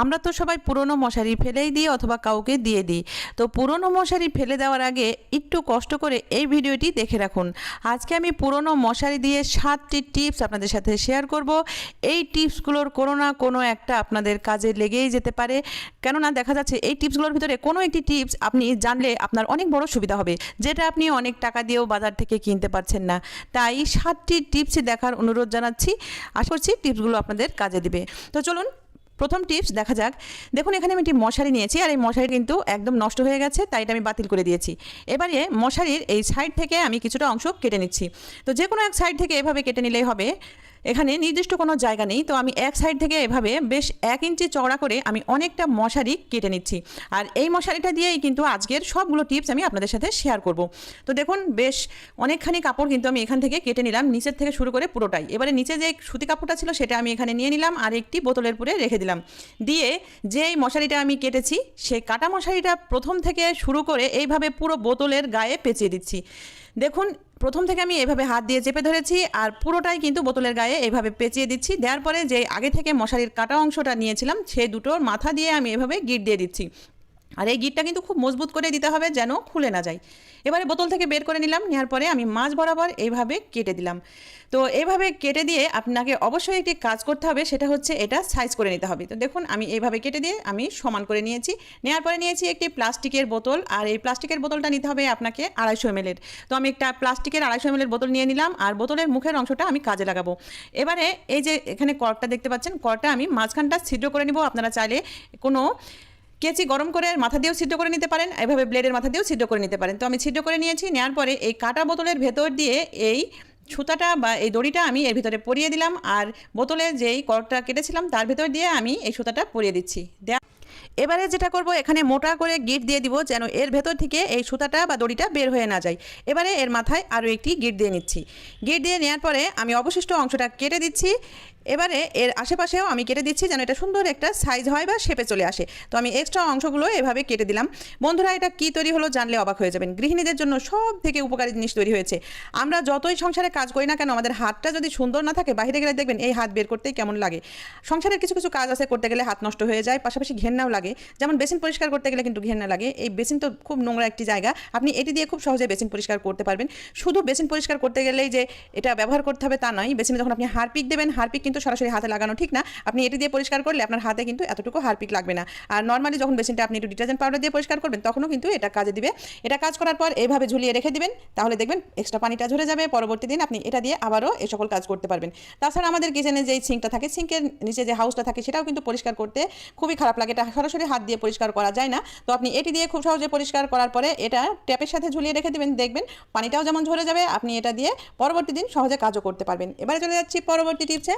আমরা তো সবাই পুরনো মশারি ফেলেই দিই অথবা কাউকে দিয়ে দিই। তো পুরনো মশারি ফেলে দেওয়ার আগে একটু কষ্ট করে এই ভিডিওটি দেখে রাখুন। আজকে আমি পুরনো মশারি দিয়ে সাতটি টিপস আপনাদের সাথে শেয়ার করব। এই টিপসগুলোর কোনো না কোনো একটা আপনাদের কাজে লেগেই যেতে পারে। কেননা দেখা যাচ্ছে এই টিপসগুলোর ভিতরে কোনো একটি টিপস আপনি জানলে আপনার অনেক বড় সুবিধা হবে, যেটা আপনি অনেক টাকা দিয়েও বাজার থেকে কিনতে পারছেন না। তাই সাতটি টিপস দেখার অনুরোধ জানাচ্ছি। আশা করছি টিপসগুলো আপনাদের কাজে দিবে। তো চলুন প্রথম টিপস দেখা যাক। দেখুন, এখানে আমি একটি মশারি নিয়েছি, আর এই মশারি কিন্তু একদম নষ্ট হয়ে গেছে, তাই এটা আমি বাতিল করে দিয়েছি। এবারে মশারির এই সাইড থেকে আমি কিছুটা অংশ কেটে নিচ্ছি। তো যে কোনো এক সাইড থেকে এভাবে কেটে নিলেই হবে। এখানে নির্দিষ্ট কোনো জায়গা নেই, তো আমি এক সাইড থেকে এভাবে বেশ এক ইঞ্চি চওড়া করে আমি অনেকটা মশারি কেটে নিচ্ছি। আর এই মশারিটা দিয়েই কিন্তু আজকের সবগুলো টিপস আমি আপনাদের সাথে শেয়ার করব। তো দেখুন, বেশ অনেকখানি কাপড় কিন্তু আমি এখান থেকে কেটে নিলাম, নিচের থেকে শুরু করে পুরোটাই। এবারে নিচে যে সুতি কাপড়টা ছিল সেটা আমি এখানে নিয়ে নিলাম আর একটি বোতলের পুরে রেখে দিলাম। দিয়ে যেই মশারিটা আমি কেটেছি, সেই কাটা মশারিটা প্রথম থেকে শুরু করে এইভাবে পুরো বোতলের গায়ে পেঁচিয়ে দিচ্ছি। দেখুন প্রথম থেকে আমি এভাবে হাত দিয়ে চেপে ধরেছি আর পুরোটাই কিন্তু বোতলের গায়ে এভাবে পেঁচিয়ে দিচ্ছি। দেওয়ার পরে যে আগে থেকে মশারির কাটা অংশটা নিয়েছিলাম, সে দুটোর মাথা দিয়ে আমি এভাবে গিট দিয়ে দিচ্ছি। আর এই গিটটা কিন্তু খুব মজবুত করে দিতে হবে যেন খুলে না যায়। এবারে বোতল থেকে বের করে নিলাম নেওয়ার পরে আমি মাছ বরাবর এইভাবে কেটে দিলাম। তো এইভাবে কেটে দিয়ে আপনাকে অবশ্যই একটি কাজ করতে হবে, সেটা হচ্ছে এটা সাইজ করে নিতে হবে। তো দেখুন, আমি এইভাবে কেটে দিয়ে আমি সমান করে নিয়েছি। নেওয়ার পরে নিয়েছি একটি প্লাস্টিকের বোতল, আর এই প্লাস্টিকের বোতলটা নিতে হবে আপনাকে আড়াইশো এমএলের তো আমি একটা প্লাস্টিকের আড়াইশো এমএলের বোতল নিয়ে নিলাম, আর বোতলের মুখের অংশটা আমি কাজে লাগাবো। এবারে এই যে এখানে কর্কটা দেখতে পাচ্ছেন কর্কটা আমি মাঝখানটা ছিদ্র করে নিব। আপনারা চাইলে কোনো কেচি গরম করে মাথা দিয়েও সিদ্ধ করে নিতে পারেন, এভাবে ব্লেডের মাথা দিয়েও সিদ্ধ করে নিতে পারেন। তো আমি সিদ্ধ করে নিয়েছি নেওয়ার পরে এই কাটা বোতলের ভেতর দিয়ে এই সুতাটা বা এই দড়িটা আমি এর ভিতরে পরিয়ে দিলাম, আর বোতলে যেই কর্কটা কেটেছিলাম তার ভেতর দিয়ে আমি এই সুতাটা পরিয়ে দিচ্ছি। দেয়া এবারে যেটা করব, এখানে মোটা করে গিট দিয়ে দিব যেন এর ভেতর থেকে এই সুতাটা বা দড়িটা বের হয়ে না যায়। এবারে এর মাথায় আরও একটি গিট দিয়ে নিচ্ছি। গিট দিয়ে নেওয়ার পরে আমি অবশিষ্ট অংশটা কেটে দিচ্ছি। এবারে এর আশেপাশেও আমি কেটে দিচ্ছি যেন এটা সুন্দর একটা সাইজ হয় বা শেপে চলে আসে। তো আমি এক্সট্রা অংশগুলো এভাবে কেটে দিলাম। বন্ধুরা, এটা কী তৈরি হলো জানলে অবাক হয়ে যাবেন। গৃহিণীদের জন্য সব থেকে উপকারী জিনিস তৈরি হয়েছে। আমরা যতই সংসারে কাজ করি না কেন, আমাদের হাতটা যদি সুন্দর না থাকে, বাইরে গেলে দেখবেন এই হাত বের করতেই কেমন লাগে। সংসারের কিছু কিছু কাজ আছে, করতে গেলে হাত নষ্ট হয়ে যায়, পাশাপাশি ঘেন্নাও লাগে। যেমন বেসিন পরিষ্কার করতে গেলে কিন্তু ঘেন্না লাগে। এই বেসিন তো খুব নোংরা একটি জায়গা। আপনি এটি দিয়ে খুব সহজে বেসিন পরিষ্কার করতে পারবেন। শুধু বেসিন পরিষ্কার করতে গেলেই যে এটা ব্যবহার করতে হবে তা নয়। বেসিনে যখন আপনি হারপিক দেবেন, হারপিক কিন্তু সরাসরি হাতে লাগানো ঠিক না। আপনি এটি দিয়ে পরিষ্কার করলে আপনার হাতে কিন্তু এতটুকু হারপিক লাগবে না। আর নর্মালি যখন বেসিনটা আপনি একটু ডিটারজেন্ট পাউডার দিয়ে পরিষ্কার করবেন, তখনও কিন্তু এটা কাজে দিবে। এটা কাজ করার পর এইভাবে ঝুলিয়ে রেখে দিবেন। তাহলে দেখবেন এক্সট্রা পানিটা ঝরে যাবে। পরবর্তী দিন আপনি এটা দিয়ে আবারও এ সকল কাজ করতে পারবেন। তাছাড়া আমাদের কিচেনে যেই সিঙ্কটা থাকে, সিঙ্কের নিচে যে হাউসটা থাকে, সেটাও কিন্তু পরিষ্কার করতে খুবই খারাপ লাগে। এটা সরাসরি হাত দিয়ে পরিষ্কার করা যায় না। তো আপনি এটি দিয়ে খুব সহজে পরিষ্কার করার পরে এটা ট্যাপের সাথে ঝুলিয়ে রেখে দেবেন। দেখবেন পানিটাও যেমন ঝরে যাবে, আপনি এটা দিয়ে পরবর্তী দিন সহজে কাজও করতে পারবেন। এবারে চলে যাচ্ছি পরবর্তী টিপসে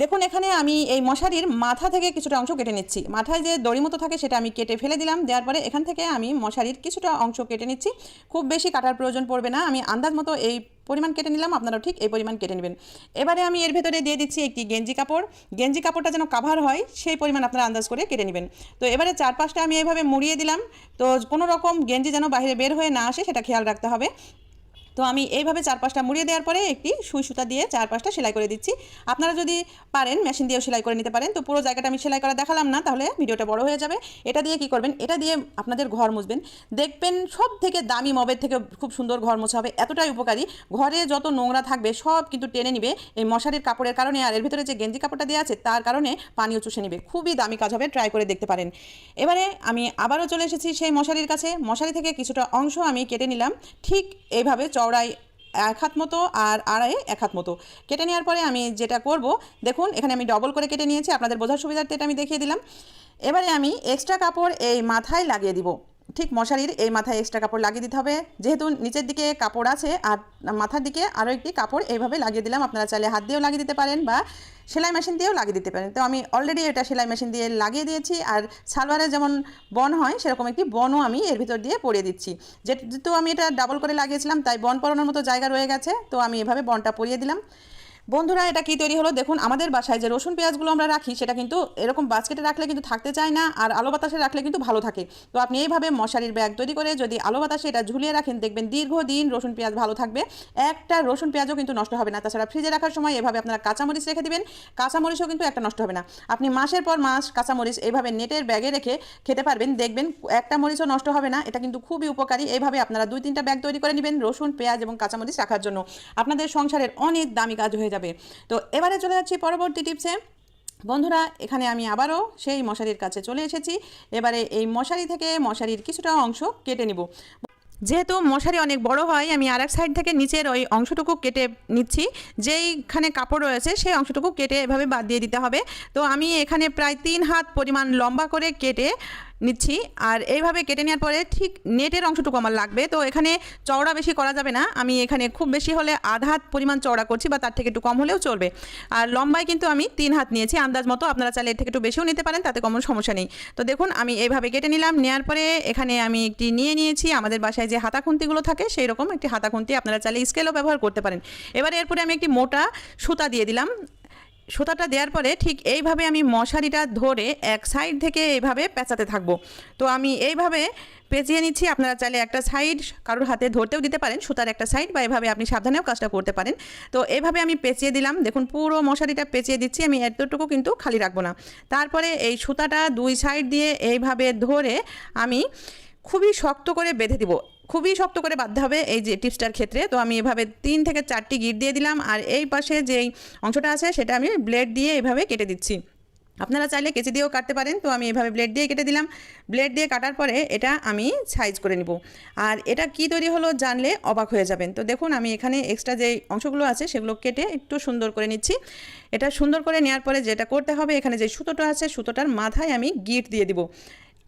দেখুন, এখানে আমি এই মশারির মাথা থেকে কিছুটা অংশ কেটে নিচ্ছি। মাথায় যে দড়ি মতো থাকে সেটা আমি কেটে ফেলে দিলাম। দেওয়ার পরে এখান থেকে আমি মশারির কিছুটা অংশ কেটে নিচ্ছি। খুব বেশি কাটার প্রয়োজন পড়বে না। আমি আন্দাজ মতো এই পরিমাণ কেটে নিলাম, আপনারাও ঠিক এই পরিমাণ কেটে নেবেন। এবারে আমি এর ভেতরে দিয়ে দিচ্ছি একটি গেঞ্জি কাপড়। গেঞ্জি কাপড়টা যেন কাভার হয়, সেই পরিমাণ আপনারা আন্দাজ করে কেটে নেবেন। তো এবারে চারপাশটা আমি এইভাবে মুড়িয়ে দিলাম। তো কোনো রকম গেঞ্জি যেন বাইরে বের হয়ে না আসে, সেটা খেয়াল রাখতে হবে। তো আমি এইভাবে চারপাশটা মুড়িয়ে দেওয়ার পরে একটি সুই সুতা দিয়ে চারপাশটা সেলাই করে দিচ্ছি। আপনারা যদি পারেন, মেশিন দিয়েও সেলাই করে নিতে পারেন। তো পুরো জায়গাটা আমি সেলাই করা দেখালাম না, তাহলে ভিডিওটা বড় হয়ে যাবে। এটা দিয়ে কি করবেন? এটা দিয়ে আপনাদের ঘর মুছবেন। দেখবেন সব থেকে দামি মবের থেকে খুব সুন্দর ঘর মোছা হবে। এতটাই উপকারী। ঘরে যত নোংরা থাকবে, সব কিন্তু টেনে নিবে। এই মশারির কাপড়ের কারণে আর এর ভিতরে যে গেঞ্জি কাপড়টা দেওয়া আছে, তার কারণে পানিও চুষে নিবে। খুবই দামি কাজ হবে ট্রাই করে দেখতে পারেন। এবারে আমি আবারও চলে এসেছি সেই মশারির কাছে। মশারি থেকে কিছুটা অংশ আমি কেটে নিলাম। ঠিক এইভাবে চওড়ায় এক হাত মতো আর আড়াই এক হাত মতো। কেটে নেওয়ার পরে আমি যেটা করব, দেখুন, এখানে আমি ডবল করে কেটে নিয়েছি, আপনাদের বোঝার সুবিধার্থে এটা আমি দেখিয়ে দিলাম। এবারে আমি এক্সট্রা কাপড় এই মাথায় লাগিয়ে দিব। ঠিক মশারির এই মাথায় এক্সট্রা কাপড় লাগিয়ে দিতে হবে। যেহেতু নিচের দিকে কাপড় আছে আর মাথার দিকে আরও একটি কাপড় এইভাবে লাগিয়ে দিলাম। আপনারা চাইলে হাত দিয়েও লাগিয়ে দিতে পারেন বা সেলাই মেশিন দিয়েও লাগিয়ে দিতে পারেন। তো আমি অলরেডি এটা সেলাই মেশিন দিয়ে লাগিয়ে দিয়েছি আর সালোয়ারে যেমন বন হয়, সেরকম একটি বনও আমি এর ভিতর দিয়ে পরিয়ে দিচ্ছি। যেহেতু আমি এটা ডাবল করে লাগিয়েছিলাম, তাই বন পরানোর মতো জায়গা রয়ে গেছে, তো আমি এভাবে বনটা পরিয়ে দিলাম। বন্ধুরা, এটা কি তৈরি হলো? দেখুন, আমাদের বাসায় যে রসুন পেঁয়াজগুলো আমরা রাখি, সেটা কিন্তু এরকম বাস্কেটে রাখলে কিন্তু থাকতে চায় না, আর আলো বাতাসে রাখলে কিন্তু ভালো থাকে। তো আপনি এইভাবে মশারির ব্যাগ তৈরি করে যদি আলো বাতাসে এটা ঝুলিয়ে রাখেন, দেখবেন দীর্ঘদিন রসুন পেঁয়াজ ভালো থাকবে। একটা রসুন পেঁয়াজও কিন্তু নষ্ট হবে না। তাছাড়া ফ্রিজে রাখার সময় এভাবে আপনারা কাঁচামরিচ রেখে দিবেন। কাঁচামরিচও কিন্তু একটা নষ্ট হবে না। আপনি মাসের পর মাস কাঁচামরিচ এইভাবে নেটের ব্যাগে রেখে খেতে পারবেন। দেখবেন একটা মরিচও নষ্ট হবে না, এটা কিন্তু খুবই উপকারী। এইভাবে আপনারা দুই তিনটা ব্যাগ তৈরি করে নেবেন রসুন, পেঁয়াজ এবং কাঁচামরিচ রাখার জন্য। আপনাদের সংসারের অনেক দামি কাজ হয়ে যাবে। তো এবারে চলে যাচ্ছি পরবর্তী টিপসে বন্ধুরা, এখানে আমি আবারও সেই মশারির কাছে চলে এসেছি। এবারে এই মশারি থেকে মশারির কিছুটা অংশ কেটে নিব। যেহেতু মশারি অনেক বড় হয়, আমি আর এক সাইড থেকে নিচের ওই অংশটুকু কেটে নিচ্ছি। যেইখানে কাপড় রয়েছে, সেই অংশটুকু কেটে এভাবে বাদ দিয়ে দিতে হবে। তো আমি এখানে প্রায় তিন হাত পরিমাণ লম্বা করে কেটে নিচ্ছি। আর এইভাবে কেটে নেওয়ার পরে ঠিক নেটের অংশটুকু আমার লাগবে। তো এখানে চওড়া বেশি করা যাবে না। আমি এখানে খুব বেশি হলে আধা হাত পরিমাণ চওড়া করছি বা তার থেকে একটু কম হলেও চলবে। আর লম্বায় কিন্তু আমি তিন হাত নিয়েছি আন্দাজ মতো। আপনারা চাইলে এর থেকে একটু বেশিও নিতে পারেন, তাতে কোনো সমস্যা নেই। তো দেখুন, আমি এইভাবে কেটে নিলাম। নেওয়ার পরে এখানে আমি একটি নিয়ে নিয়েছি। আমাদের বাসায় যে হাতা খুন্তিগুলো থাকে সেই রকম একটি হাতা খুন্তি আপনারা চাইলে স্কেলও ব্যবহার করতে পারেন। এবারে এরপরে আমি একটি মোটা সুতা দিয়ে দিলাম। সুতাটা দেওয়ার পরে ঠিক এইভাবে আমি মশারিটা ধরে এক সাইড থেকে এইভাবে পেঁচাতে থাকব। তো আমি এইভাবে পেঁচিয়ে নিচ্ছি। আপনারা চাইলে একটা সাইড কারোর হাতে ধরতেও দিতে পারেন, সুতার একটা সাইড বা এভাবে আপনি সাবধানেও কাজটা করতে পারেন। তো এইভাবে আমি পেঁচিয়ে দিলাম। দেখুন, পুরো মশারিটা পেঁচিয়ে দিচ্ছি। আমি এতটুকু কিন্তু খালি রাখব না। তারপরে এই সুতাটা দুই সাইড দিয়ে এইভাবে ধরে আমি খুবই শক্ত করে বেঁধে দিব। খুবই শক্ত করে বাঁধতে হবে এই যে টিপসটার ক্ষেত্রে। তো আমি এভাবে তিন থেকে চারটি গিট দিয়ে দিলাম আর এই পাশে যেই অংশটা আছে সেটা আমি ব্লেড দিয়ে এভাবে কেটে দিচ্ছি। আপনারা চাইলে কেচি দিয়েও কাটতে পারেন। তো আমি এভাবে ব্লেড দিয়ে কেটে দিলাম। ব্লেড দিয়ে কাটার পরে এটা আমি সাইজ করে নিব। আর এটা কি তৈরি হলো জানলে অবাক হয়ে যাবেন। তো দেখুন, আমি এখানে এক্সট্রা যে অংশগুলো আছে সেগুলো কেটে একটু সুন্দর করে নিচ্ছি। এটা সুন্দর করে নেওয়ার পরে যেটা করতে হবে, এখানে যে সুতোটা আছে সুতোটার মাথায় আমি গিট দিয়ে দিব।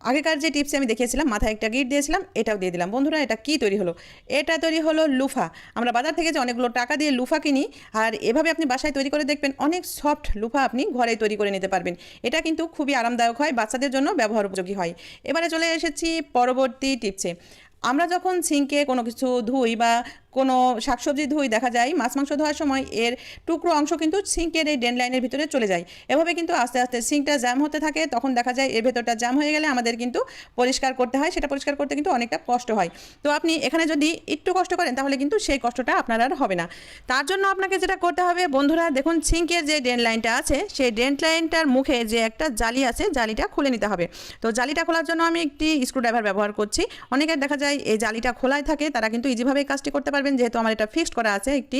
আগেকার যে টিপসে আমি দেখিয়েছিলাম, মাথায় একটা গিট দিয়েছিলাম, এটাও দিয়ে দিলাম। বন্ধুরা, এটা কি তৈরি হলো? এটা তৈরি হলো লুফা। আমরা বাজার থেকে যে অনেকগুলো টাকা দিয়ে লুফা কিনি, আর এভাবে আপনি বাসায় তৈরি করে দেখবেন, অনেক সফট লুফা আপনি ঘরে তৈরি করে নিতে পারবেন। এটা কিন্তু খুবই আরামদায়ক হয়, বাচ্চাদের জন্য ব্যবহার উপযোগী হয়। এবারে চলে এসেছি পরবর্তী টিপসে। আমরা যখন সিঙ্কে কোনো কিছু ধুই বা কোনো শাকসবজি ধুই দেখা যায়, মাছ মাংস ধোয়ার সময় এর টুকরো অংশ কিন্তু সিঙ্কের এই ড্রেন লাইনের ভিতরে চলে যায়। এভাবে কিন্তু আস্তে আস্তে সিঙ্কটা জ্যাম হতে থাকে, তখন দেখা যায় এর ভেতরটা জ্যাম হয়ে গেলে আমাদের কিন্তু পরিষ্কার করতে হয়, সেটা পরিষ্কার করতে কিন্তু অনেকটা কষ্ট হয়। তো আপনি এখানে যদি একটু কষ্ট করেন, তাহলে কিন্তু সেই কষ্টটা আপনার আর হবে না। তার জন্য আপনাকে যেটা করতে হবে বন্ধুরা, দেখুন সিঙ্কের যে ড্রেন লাইনটা আছে, সেই ড্রেন লাইনটার মুখে যে একটা জালি আছে, জালিটা খুলে নিতে হবে। তো জালিটা খোলার জন্য আমি একটি স্ক্রুড্রাইভার ব্যবহার করছি। অনেকের দেখা যায় এই জালিটা খোলাই থাকে, তারা কিন্তু ইজিভাবে কাজটি করতে পারবেন যেহেতু আমার এটা ফিক্সড করা আছে একটি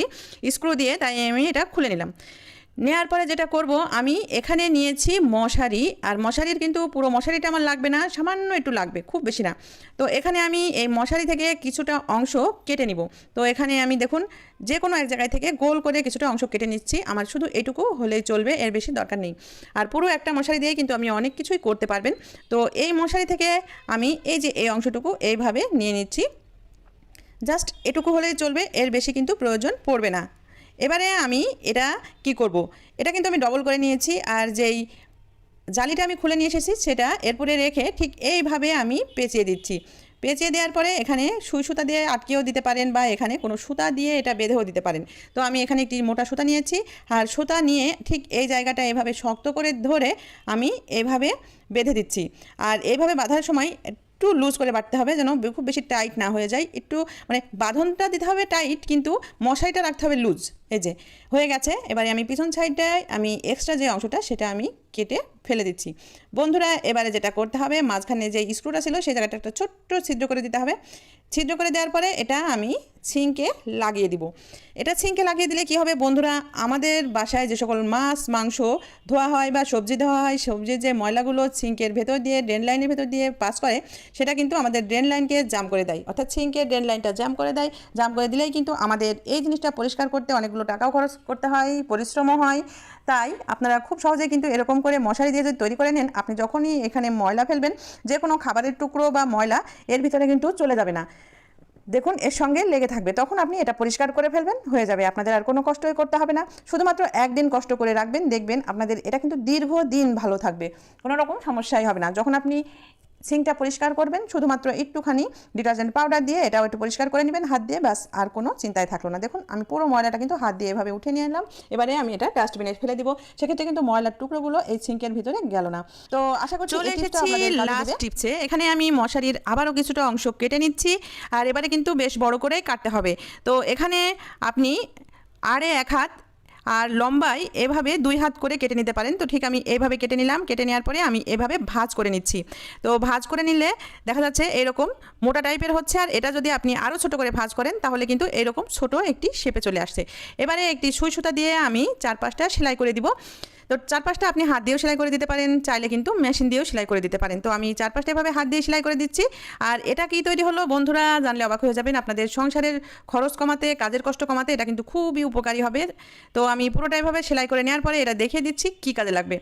স্ক্রু দিয়ে, তাই আমি এটা খুলে নিলাম। নেওয়ার পরে যেটা করব, আমি এখানে নিয়েছি মশারি, আর মশারির কিন্তু পুরো মশারিটা আমার লাগবে না, সামান্য একটু লাগবে, খুব বেশি না। তো এখানে আমি এই মশারি থেকে কিছুটা অংশ কেটে নিব। তো এখানে আমি দেখুন যে কোনো এক জায়গায় থেকে গোল করে কিছুটা অংশ কেটে নিচ্ছি, আমার শুধু এটুকু হলেই চলবে, এর বেশি দরকার নেই। আর পুরো একটা মশারি দিয়ে কিন্তু আমি অনেক কিছুই করতে পারবেন। তো এই মশারি থেকে আমি এই যে এই অংশটুকু এইভাবে নিয়ে নিচ্ছি। জাস্ট এটুকু হলেই চলবে, এর বেশি কিন্তু প্রয়োজন পড়বে না। এবারে আমি এটা কি করব। এটা কিন্তু আমি ডবল করে নিয়েছি আর যেই জালিটা আমি খুলে নিয়ে এসেছি সেটা এরপরে রেখে ঠিক এইভাবে আমি পেঁচিয়ে দিচ্ছি। পেঁচিয়ে দেওয়ার পরে এখানে সুই সুতা দিয়ে আটকেও দিতে পারেন বা এখানে কোনো সুতা দিয়ে এটা বেঁধেও দিতে পারেন। তো আমি এখানে একটি মোটা সুতা নিয়েছি আর সুতা নিয়ে ঠিক এই জায়গাটা এভাবে শক্ত করে ধরে আমি এভাবে বেঁধে দিচ্ছি। আর এইভাবে বাঁধার সময় একটু লুজ করে বাটতে হবে যেন খুব বেশি টাইট না হয়ে যায়। একটু মানে বাঁধনটা দিতে হবে টাইট কিন্তু মশাইটা রাখতে হবে লুজ এই যে, হয়ে গেছে। এবারে আমি পিছন সাইডটায় আমি এক্সট্রা যে অংশটা, সেটা আমি কেটে ফেলে দিচ্ছি। বন্ধুরা, এবারে যেটা করতে হবে, মাঝখানে যে স্ক্রুটা ছিল, সেই জায়গাটা একটা ছোট্ট ছিদ্র করে দিতে হবে। ছিদ্র করে দেওয়ার পরে এটা আমি সিঙ্কে লাগিয়ে দিব। এটা সিঙ্কে লাগিয়ে দিলে কি হবে বন্ধুরা? আমাদের বাসায় যে সকল মাছ, মাংস ধোয়া হয় বা সবজি ধোয়া হয়, সবজির যে ময়লাগুলো সিঙ্কের ভেতর দিয়ে ড্রেন লাইনের ভেতর দিয়ে পাস করে, সেটা কিন্তু আমাদের ড্রেন লাইনকে জাম করে দেয়। অর্থাৎ সিঙ্কের ড্রেন লাইনটা জাম করে দেয়। জাম করে দিলেই কিন্তু আমাদের এই জিনিসটা পরিষ্কার করতে অনেকগুলো টাকাও খরচ করতে হয়, পরিশ্রমও হয়। তাই আপনারা খুব সহজে কিন্তু এরকম করে মশারি দিয়ে যদি তৈরি করে নেন, আপনি যখনই এখানে ময়লা ফেলবেন যে কোনো খাবারের টুকরো বা ময়লা এর ভিতরে কিন্তু চলে যাবে না। দেখুন, এর সঙ্গে লেগে থাকবে। তখন আপনি এটা পরিষ্কার করে ফেলবেন, হয়ে যাবে। আপনাদের আর কোনো কষ্টই করতে হবে না। শুধুমাত্র একদিন কষ্ট করে রাখবেন, দেখবেন আপনাদের এটা কিন্তু দীর্ঘদিন ভালো থাকবে। কোনো রকম সমস্যাই হবে না। যখন আপনি সিঙ্কটা পরিষ্কার করবেন শুধুমাত্র একটুখানি ডিটারজেন্ট পাউডার দিয়ে এটাও একটু পরিষ্কার করে নেবেন হাত দিয়ে ব্যাস আর কোনো চিন্তায় থাকল না। দেখুন আমি পুরো ময়লাটা কিন্তু হাত দিয়ে এভাবে উঠে নিয়ে এলাম। এবারে আমি এটা ডাস্টবিনে ফেলে দিব। সেক্ষেত্রে কিন্তু ময়লার টুকরোগুলো এই সিঙ্কের ভিতরে গেল না। তো আশা করছি চলে এসেছি লাস্ট টিপসে। এখানে আমি মশারির আবারও কিছুটা অংশ কেটে নিচ্ছি আর এবারে কিন্তু বেশ বড় করেই কাটতে হবে। তো এখানে আপনি আড়ে এক হাত আর লম্বায় এভাবে দুই হাত করে কেটে নিতে পারেন। তো ঠিক আমি এভাবে কেটে নিলাম, কেটে নেওয়ার পরে আমি এভাবে ভাজ করে নিচ্ছি। তো ভাজ করে নিলে দেখা যাচ্ছে এরকম মোটা টাইপের হচ্ছে আর এটা যদি আপনি আরও ছোট করে ভাজ করেন তাহলে কিন্তু এরকম ছোট একটি শেপে চলে আসছে। এবারে একটি সুই সুতা দিয়ে আমি চার পাঁচটা সেলাই করে দিব। তো চার পাঁচটা আপনি হাত দিয়েও সেলাই করে দিতে পারেন, চাইলে কিন্তু মেশিন দিয়েও সেলাই করে দিতে পারেন। তো আমি চার পাঁচটা এভাবে হাত দিয়ে সেলাই করে দিচ্ছি। আর এটা কি তৈরি হলো বন্ধুরা জানলে অবাক হয়ে যাবেন, আপনাদের সংসারের খরচ কমাতে, কাজের কষ্ট কমাতে এটা কিন্তু খুবই উপকারী হবে। তো আমি পুরোটা এভাবে সেলাই করে নেওয়ার পরে এটা দেখিয়ে দিচ্ছি কি কাজে লাগবে।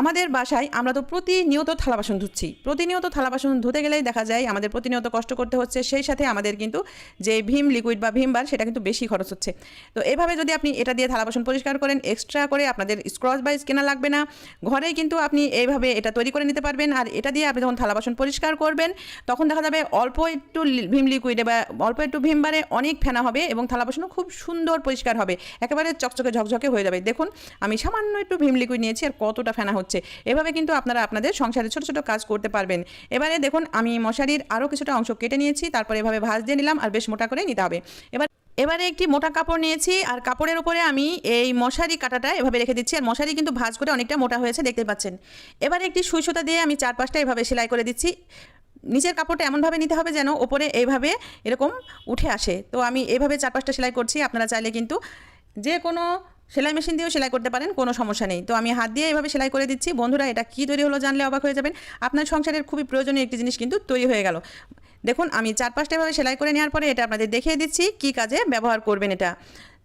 আমাদের বাসায় আমরা তো প্রতিনিয়ত থালা বাসন ধুচ্ছি। প্রতিনিয়ত থালা বাসন ধুতে গেলেই দেখা যায় আমাদের প্রতিনিয়ত কষ্ট করতে হচ্ছে, সেই সাথে আমাদের কিন্তু যে ভীম লিকুইড বা ভীম বার সেটা কিন্তু বেশি খরচ হচ্ছে। তো এভাবে যদি আপনি এটা দিয়ে থালা বাসন পরিষ্কার করেন এক্সট্রা করে আপনাদের স্ক্রচ বাইস কেনা লাগবে না, ঘরেই কিন্তু আপনি এইভাবে এটা তৈরি করে নিতে পারবেন। আর এটা দিয়ে আপনি যখন থালা বাসন পরিষ্কার করবেন, তখন দেখা যাবে অল্প একটু ভীম লিকুইডে বা অল্প একটু ভীম বারে অনেক ফেনা হবে এবং থালা বাসনও খুব সুন্দর পরিষ্কার হবে। একেবারে চকচকে ঝকঝকে হয়ে যাবে। দেখুন, আমি সামান্য একটু ভীম লিকুইড নিয়েছি আর কতটা ফেনা হচ্ছে। এভাবে কিন্তু আপনারা আপনাদের সংসারে ছোট ছোট কাজ করতে পারবেন। এবারে দেখুন, আমি মশারির আরও কিছুটা অংশ কেটে নিয়েছি, তারপরে এভাবে ভাঁজ দিয়ে নিলাম আর বেশ মোটা করে নিতে হবে। এবার, এবারে একটি মোটা কাপড় নিয়েছি আর কাপড়ের উপরে আমি এই মশারি কাটাটা এভাবে রেখে দিচ্ছি। আর মশারি কিন্তু ভাঁজ করে অনেকটা মোটা হয়েছে, দেখতে পাচ্ছেন। এবারে একটি সুই সুতা দিয়ে আমি চারপাশটা এভাবে সেলাই করে দিচ্ছি। নিচের কাপড়টা এমনভাবে নিতে হবে যেন ওপরে এইভাবে এরকম উঠে আসে। তো আমি এইভাবে চারপাশটা সেলাই করছি, আপনারা চাইলে কিন্তু যে কোনো সেলাই মেশিন দিয়েও সেলাই করতে পারেন, কোনো সমস্যা নেই। তো আমি হাত দিয়ে এভাবে সেলাই করে দিচ্ছি। বন্ধুরা, এটা কী তৈরি হলো জানলে অবাক হয়ে যাবেন। আপনার সংসারের খুবই প্রয়োজনীয় একটি জিনিস কিন্তু তৈরি হয়ে গেল। দেখুন, আমি চার পাঁচটা এভাবে সেলাই করে নেওয়ার পরে এটা আপনাদের দেখিয়ে দিচ্ছি কী কাজে ব্যবহার করবেন এটা।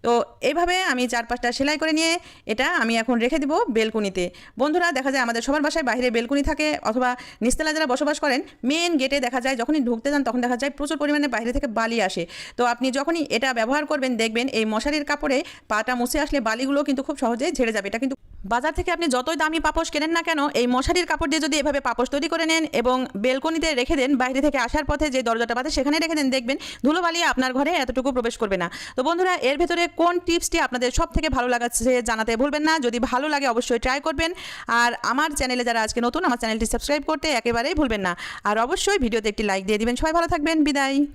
তো এইভাবে আমি চার পাঁচটা সেলাই করে নিয়ে এটা আমি এখন রেখে দিব বেলকুনিতে। বন্ধুরা, দেখা যায় আমাদের সবার বাসায় বাইরে বেলকুনি থাকে অথবা নিচতলা যারা বসবাস করেন মেন গেটে দেখা যায় যখনই ঢুকতে যান তখন দেখা যায় প্রচুর পরিমাণে বাইরে থেকে বালি আসে। তো আপনি যখনই এটা ব্যবহার করবেন, দেখবেন এই মশারির কাপড়ে পাটা মুছে আসলে বালিগুলো কিন্তু খুব সহজে ঝেড়ে যাবে। এটা কিন্তু বাজার থেকে আপনি যতই দামি পাপোশ কেনেন না কেন, এই মশারির কাপড় দিয়ে যদি এভাবে পাপোশ তৈরি করে নেন এবং বেলকনিতে রেখে দেন, বাইরে থেকে আসার পথে যে দরজাটা পাতে সেখানে রেখে দেন, দেখবেন ধুলোবালি আপনার ঘরে এতটুকু প্রবেশ করবে না। তো বন্ধুরা, এর ভেতরে কোন টিপসটি আপনাদের সব থেকে ভালো লাগাচ্ছে জানাতে ভুলবেন না। যদি ভালো লাগে অবশ্যই ট্রাই করবেন। আর আমার চ্যানেলে যারা আজকে নতুন, আমার চ্যানেলটি সাবস্ক্রাইব করতে একেবারেই ভুলবেন না। আর অবশ্যই ভিডিওতে একটি লাইক দিয়ে দিবেন। সবাই ভালো থাকবেন। বিদায়।